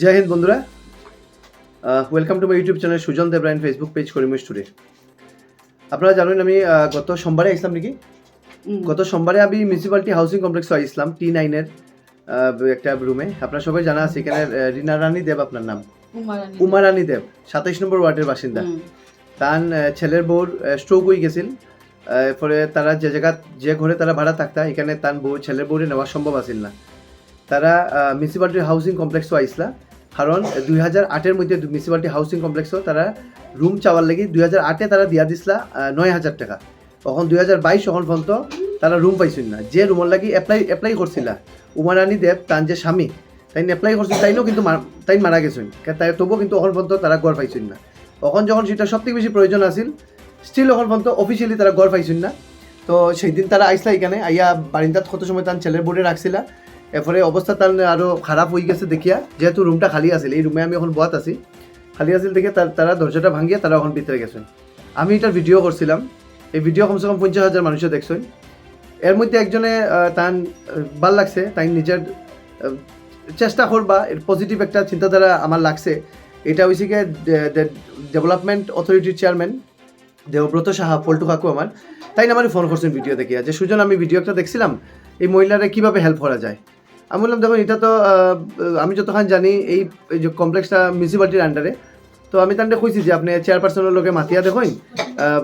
জয় হিন্দ বন্ধুরা। Welcome to my YouTube channel Sujan দেবরায়ন Facebook page করিমুস today আপনারা জানেন আমি গত সোমবারে আসলাম নাকি? গত সোমবারে আমি মিউনিসিপ্যালিটি হাউসিং কমপ্লেক্সে আসলাম টি নাইনের একটা রুমে আপনার সবাই জানা আছে এখানে রিনা রানী দেব আপনার নাম। উমা রানী। দেব সাতাইশ নম্বর ওয়ার্ডের বাসিন্দা। তার ছেলের বউর স্ট্রোক হয়ে গেছিল। ফলে তারা যে জায়গা যে ঘরে তারা ভাড়া থাকতা এখানে তার বউ ছেলের বউরে নেওয়া সম্ভব আছিল না। তারা মিউনিসিপ্যালিটি হাউসিং কমপ্লেক্সও আইসলা। কারণ দুই হাজার আটের মধ্যে মিউনিসিপালিটি হাউসিং কমপ্লেক্সও তারা রুম চাওয়ার লাগি দুই হাজার আটে তারা দিয়া দিছিলা নয় হাজার টাকা। তখন দুই হাজার বাইশ তখন পর্যন্ত তারা রুম পাইছিল না। যে রুমের লাগি এপ্লাই এপ্লাই করছিলা, উমারানী দেব, তার যে স্বামী, তাই এপ্লাই করছিল তাইনও কিন্তু তাই মারা গেছেন তাই তবুও কিন্তু অখন পর্যন্ত তারা গড় পাইছেন না। তখন যখন সেটা সব থেকে বেশি প্রয়োজন আছিল স্টিল অখন পর্যন্ত অফিসিয়ালি তারা গড় পাইছেন না। তো সেই দিন তারা আইসলা এখানে, আইয়া বারিন্দাত কত সময় তার ছেলের বোর্ডে রাখছিলা এরপরে অবস্থা তার আরও খারাপ হয়ে গেছে দেখিয়া। যেহেতু রুমটা খালি আছিল, এই রুমে আমি এখন বয়াত আছি। খালি আছিল দেখে তার তারা দরজাটা ভাঙিয়া তারা এখন ভিতরে গেছেন। আমি এটার ভিডিও করছিলাম এই ভিডিও কমসে কম পঞ্চাশ হাজার মানুষে দেখছেন। এর মধ্যে একজনে তান ভালো লাগছে। তাই নিজের চেষ্টা করবা এর পজিটিভ একটা চিন্তাধারা আমার লাগছে। এটা হয়েছে গিয়ে ডেভেলপমেন্ট অথরিটির চেয়ারম্যান দেবব্রত সাহা পল্টু কাকু আমার তাই না আমার ফোন করছেন ভিডিও দেখিয়া, যে সুজন, আমি ভিডিও একটা দেখছিলাম। এই মহিলারা কীভাবে হেল্প করা যায়? আমি বললাম দেখুন এটা তো আমি যতক্ষণ জানি এই যে কমপ্লেক্সটা মিউনিসিপ্যালিটির আন্ডারে তো আমি তান্ডে কইছি যে আপনি চেয়ারপারসনের লোকে মাতিয়া দেখুন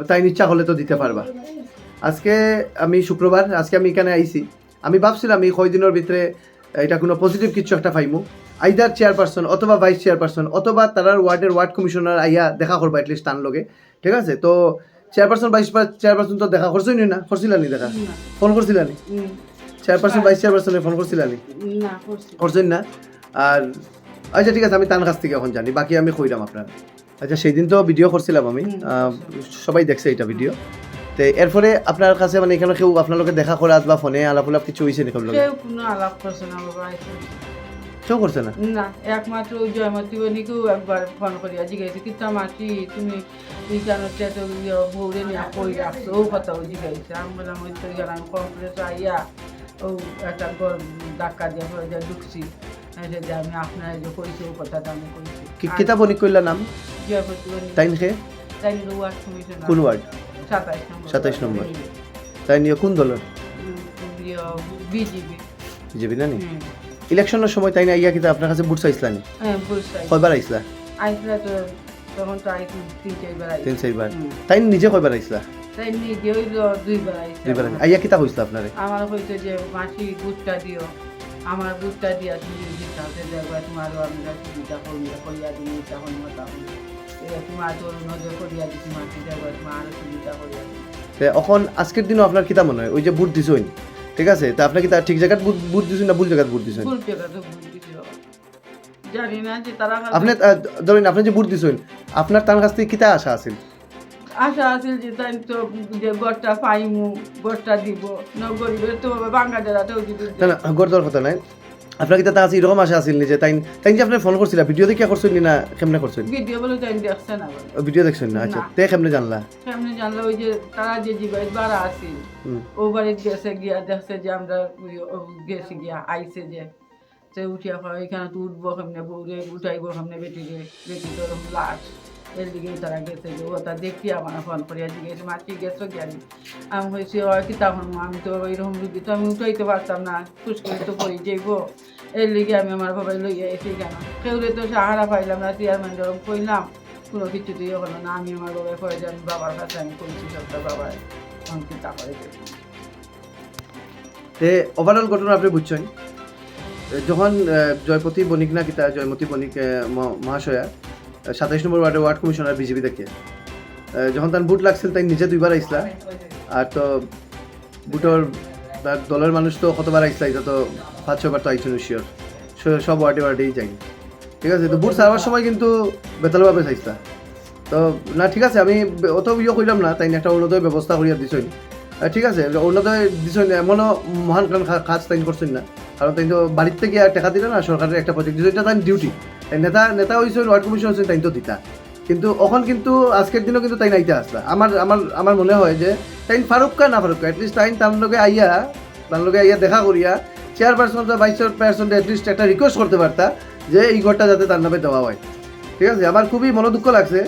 তাই ইচ্ছা হলে তো দিতে পারবা। আজকে আমি শুক্রবার আজকে আমি এখানে আইছি। আমি ভাবছিলাম এই কয়দিনের ভিতরে এটা কোনো পজিটিভ কিছু একটা পাইমু। আইদার চেয়ারপারসন অথবা ভাইস চেয়ারপারসন অথবা তারার ওয়ার্ডের ওয়ার্ড কমিশনার আইয়া দেখা করবা এটলিস্ট তার লগে। ঠিক আছে? তো চেয়ারপারসন ভাইস চেয়ারপারসন তো দেখা করছই না। করছিলানি দেখা? ফোন করছিলানি? চেয়ারপারসন ভাইস চেয়ারপারসনে ফোন করছিলানি না? করছেন না? আর আচ্ছা ঠিক আছে আমি তার কাছ থেকে এখন জানি বাকি আমি কইলাম আপনার? আচ্ছা সেই দিন তো ভিডিও করছিলাম আমি সবাই দেখছে এটা ভিডিও তো এরপরে আপনার কাছে মানে এখানে কেউ আপনার লোকে দেখা করা বা ফোনে আলাপ আলাপ কিছু হয়েছে নাকি লোকে কেউ কোনো আলাপ করছে না কেউ করছে না? না একমাত্র ওই জয়মতী বনিকেও একবার ফোন করিয়া জিজ্ঞাসা কিতা মাসি তুমি তুই কেন তো বউরে নিয়ে কই রাখছো? ও কথা জিজ্ঞাসা আমি বললাম ওই তো গেলাম আইয়া ও একটা ধাক্কা দিয়ে পড়ে যা ঢুকছি। যে আমি আপনার যে কইছি ও কথাটা আমি কইছি। কি কিতাব অনেক কইলা নাম? তাই খে তাই ওয়ার্ড কোন ওয়ার্ড? সাতাইশ নম্বর। 27 নম্বর। তাই নিয়ে কোন দলের? BGB BJP. না? নি ইলেকশনের সময় তাই না ইয়া কিতা আপনার কাছে বুট চাইছিলানি হ্যাঁ বুঝতে কয়বার আইসলা আইসলা তো তখন তো আইসি তিন চারবার তিন চারবার। তাই নিজে কয়বার আইসলা তাই নিজে ওই দুইবার দুইবার আইয়া কিতা কইসলা আপনারে? আমার হয়েছে যে মাসি বুটটা দিও। আমার বুটটা দিয়া তুমি যদি দেখবা তোমারও আমি সুবিধা করি করিয়া দিই তখন তখন তোমার তোর নজর করিয়া দিচ্ছি মাসি দেখবা তোমার আরও সুবিধা করিয়া এখন আজকের দিনও আপনার কিতা মনে হয়? ওই যে বুট দিছইন ঠিক আছে? তা আপনি কি তার ঠিক জায়গায় বুট বুট দিছেন না ভুল জায়গায় বুট দিছেন? ভুল জায়গা দিছি জানি না যে তারা আপনি ধরেন আপনি যে বুট দিছেন আপনার তার কাছ থেকে কিতা আশা আছে আশা আছে যে তাই তো যে গড়টা পাইমু গড়টা দিব। ন গরিবের তো বাঙ্গা দেওয়াতেও যদি না না গড় দেওয়ার কথা নাই। আপনার কিতা তা আছে? এরকম আশা আছিল যে তাই তাই যে আপনি ফোন করছিল ভিডিও দেখে করছেন না কেমনে করছেন? ভিডিও বলে তাই দেখছে না ভিডিও দেখছেন না আচ্ছা। তে কেমনে জানলা? কেমনি জানলো? ওই যে তারা যে জীবাই বাড়া আছে। ও বাড়িতে গেছে গিয়া দেখছে যে আমরা গেছি গিয়া আইছে যে। সে উঠিয়া পড়ে এখানে তো উঠবো কেমনে? বউরে উঠাইবো কেমনে? বেটিরে বেটি তোর লাশ। এর তারা গেছে যে, ও তা দেখি আমার ফোন জিজ্ঞেস মাছি গেছো আমি হয়েছি ও কি আমি তো ওইরকম তো আমি উঠাইতে পারতাম না করে তো যাইবো। এর লিগে আমি আমার বাবাই লইয়া এসে কেন কেউরে তো সাহারা পাইলাম না চেয়ারম্যান কইলাম, কোনো কিছুতেই হলো না আমি আমার বাবাই পরে যে আমি বাবার কাছে আমি কইছি সবটা অঙ্কিত তারপরে দেখি তে ওভারঅল ঘটনা আপনি বুঝছেন। যখন জয়পতি বণিক না কিতা জয়মতী বণিক মহাশয়া সাতাইশ নম্বর ওয়ার্ডের ওয়ার্ড কমিশনার বিজেপি থেকে যখন তার বুট লাগছিল, তাই নিজে দুইবার আইসলা। আর তো বুটর তার দলের মানুষ তো কতবার আইসলা, এটা তো পাঁচ ছবার তো আইসুন শিওর সব ওয়ার্ডে ওয়ার্ডেই যাই। ঠিক আছে, তো বুট সারবার সময় কিন্তু বেতালভাবে চাইছিলা তো, না, ঠিক আছে, আমি অত ইয়ে করলাম না, তাই একটা অরুণোদয় ব্যবস্থা করিয়া দিছই। ঠিক আছে অরুণোদয় দিছই না, এমনও মহান কাজ তাই করছেন না। কারণ তাই তো বাড়ির থেকে আর টাকা দিলে না, সরকারের একটা প্রজেক্ট দিছে, এটা তাই ডিউটি নেতা নেতা হয়েছে ওয়ার্ড কমিশন হয়েছে তাই তো দিতা। কিন্তু এখন কিন্তু আজকের দিনও কিন্তু তাই নাইতে আসলা। আমার আমার আমার মনে হয় যে তাই ফারুক কা না ফারুক্কা এটলিস্ট তাই তার লগে আইয়া, তার লগে আইয়া দেখা করিয়া চেয়ারপারসন বা ভাইস চেয়ারপারসন এটলিস্ট একটা রিকোয়েস্ট করতে পারতা যে এই ঘরটা যাতে তার নামে দেওয়া হয়। ঠিক আছে? আমার খুবই মনে দুঃখ লাগছে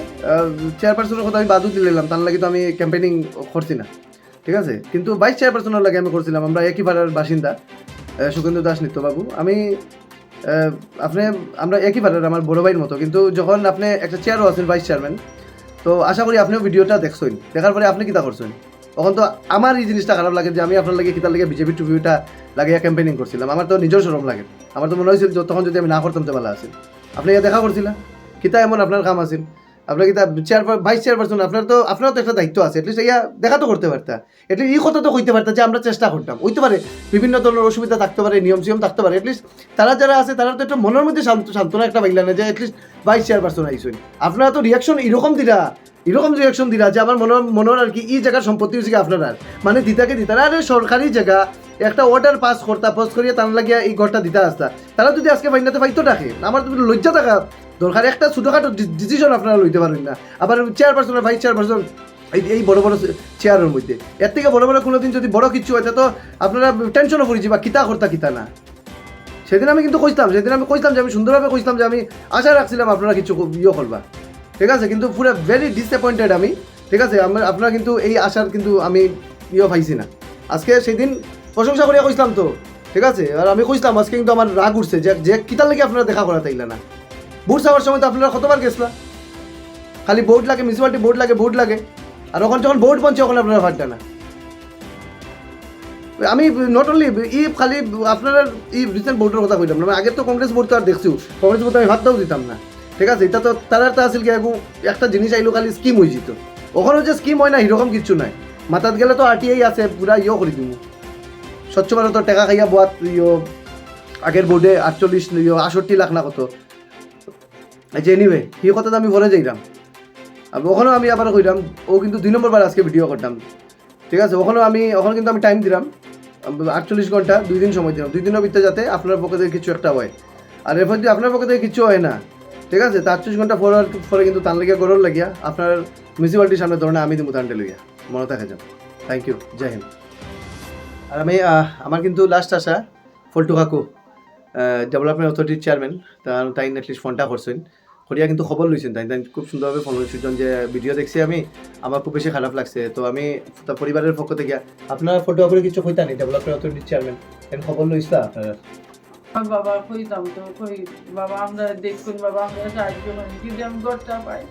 চেয়ারপারসনের কথা আমি বাদু দিলাম, তার লাগে তো আমি ক্যাম্পেইনিং করছি না। ঠিক আছে? কিন্তু ভাইস চেয়ারপারসনের লাগে আমি করছিলাম, আমরা একই পাড়ার বাসিন্দা সুখেন্দু দাস নিত্যবাবু। আমি আপনি, আমরা একই পারেন আমার বড় ভাইয়ের মতো, কিন্তু যখন আপনি একটা চেয়ারও আছেন ভাইস চেয়ারম্যান তো আশা করি আপনিও ভিডিওটা দেখছেন। দেখার পরে আপনি কিতা করছেন? তখন তো আমার এই জিনিসটা খারাপ লাগে যে আমি আপনার লাগে কিতার লাগে বিজেপি টুপিটা লাগিয়ে ক্যাম্পেইনিং করছিলাম। আমার তো নিজের সরম লাগে। আমার তো মনে হয়েছিল তখন যদি আমি না করতাম তো ভালো আছে আপনি দেখা করছিলেন? কিতা এমন আপনার কাম আছিল? আপনার কিতা চেয়ার ভাইস চেয়ারপারসন আপনার তো, আপনারও তো একটা দায়িত্ব আছে এটলিস্ট ইয়া দেখা তো করতে পারতা। এটলিস্ট এই কথা তো কইতে পারতা যে আমরা চেষ্টা করতাম। হইতে পারে, বিভিন্ন ধরনের অসুবিধা থাকতে পারে, নিয়ম সিয়ম থাকতে পারে এটলিস্ট তারা যারা আছে, তারা তো একটা মনের মধ্যে শান্ত, সান্ত্বনা একটা পাইলা না যে এটলিস্ট ভাইস চেয়ারপারসন আইসুন। আপনারা তো রিয়াকশন এরকম দিরা এরকম রিয়াকশন দিরা যে আমার মনের মনের আর কি, এই জায়গার সম্পত্তি হচ্ছে কি আপনার মানে দিতাকে দিতারা আরে সরকারি জায়গা, একটা অর্ডার পাস করতা পাস করিয়া তার লাগিয়া এই ঘরটা দিতে আসতা। তারা যদি আজকে ফাইনাতে পাইতো ডাকে, আমার তো লজ্জা থাকা দরকার একটা ছোটোখাটো ডিসিশন আপনারা লইতে পারবেন না। আবার চেয়ারপারসন ভাইস চেয়ারপারসন এই বড় বড় চেয়ারের মধ্যে। এর থেকে বড় বড় কোনোদিন যদি বড় কিছু হয়, তো আপনারা টেনশনও করেছি, বা কিতা করতা কিতা না। সেদিন আমি কিন্তু কইতাম, সেদিন আমি কইতাম যে আমি সুন্দরভাবে কইতাম যে আমি আশা রাখছিলাম আপনারা কিছু ইয়ে করবা। ঠিক আছে? কিন্তু পুরো ভেরি ডিসঅ্যাপয়েন্টেড আমি। ঠিক আছে? আমার আপনারা কিন্তু এই আশার কিন্তু আমি ইয়ে পাইছি না। আজকে সেদিন প্রশংসা করিয়া কইছিলাম তো। ঠিক আছে? আর আমি কইছিলাম, আজকে কিন্তু আমার রাগ উঠছে। যে যে কিতার লাগে আপনারা দেখা করা তাইলা না। বুট যাওয়ার সময় তো আপনারা কতবার গেছিলা? খালি বোর্ড লাগে মিউনিসিপালিটি বোর্ড লাগে বোর্ড লাগে। আর ওখানে যখন বোর্ড বনছে ওখানে আপনারা ভাবটা না। আমি নট অনলি ই খালি আপনার ই রিসেন্ট বোর্ডের কথা কইলাম না আগের তো কংগ্রেস বোর্ড তো আর দেখছি কংগ্রেস বোর্ড আমি ভাবতেও দিতাম না। ঠিক আছে? এটা তো তার তো আসল কি একটা জিনিস আইলো খালি স্কিম হয়ে যেত। ওখানে যে স্কিম হয় না এরকম কিছু নাই। মাথাত গেলে তো আরটিআই আছে, পুরা ইয়ে করে দিব স্বচ্ছ ভারত টাকা খাইয়া বোয়াত ইয়ে আগের বোর্ডে আটচল্লিশ আষট্টি লাখ না কত। যে এনিওয়ে সেই কথাটা আমি বলে যাইলাম আর ওখানেও আমি আবার কইলাম ও কিন্তু দুই নম্বর বার আজকে ভিডিও করতাম ঠিক আছে ওখানেও আমি ওখানে কিন্তু আমি টাইম দিলাম। আটচল্লিশ ঘণ্টা দুই দিন সময় দিলাম। দুই দিনের ভিতরে যাতে আপনার পক্ষে থেকে কিছু একটা হয়। আর এরপর যদি আপনার পক্ষে থেকে কিছু হয় না, ঠিক আছে, তা আটচল্লিশ ঘণ্টা পর পরে কিন্তু তান লাগিয়া গরর লাগিয়া। আপনার মিউনিসিপালিটির সামনে ধরনে আমি দিব তানটে লইয়া মনে থাকে যান থ্যাংক ইউ জয় হিন্দ। আর আমি আমার কিন্তু লাস্ট আসা ফল্টু কাকু ডেভেলপমেন্ট অথরিটির চেয়ারম্যান তাই এটলিস্ট ফোনটা করছেন করিয়া কিন্তু খবর লইছেন তাই তাই খুব সুন্দরভাবে ফোন লইছেন যে ভিডিও দেখছি আমি আমার খুব বেশি খারাপ লাগছে। তো আমি তার পরিবারের পক্ষ থেকে আপনার ফটো করে কিছু কইতা নেই ডেভেলপমেন্ট অথরিটির চেয়ারম্যান এর খবর লইছা আপনার বাবা কইতাম তো কই বাবা আমরা দেখুন বাবা আমরা সাহায্য করি যদি আমি ঘরটা পাই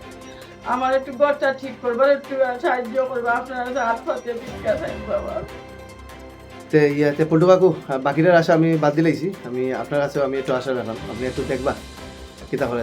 আমার একটু ঘরটা ঠিক করবার একটু সাহায্য করব আপনারা হাত পাতে ভিক্ষা থাক বাবা। তে ইয়াতে পল্টু কাকু বাকিটার আশা আমি বাদ দিলাইছি আমি আপনার কাছেও আমি একটু আশা রাখলাম আপনি একটু দেখবা কিতা করে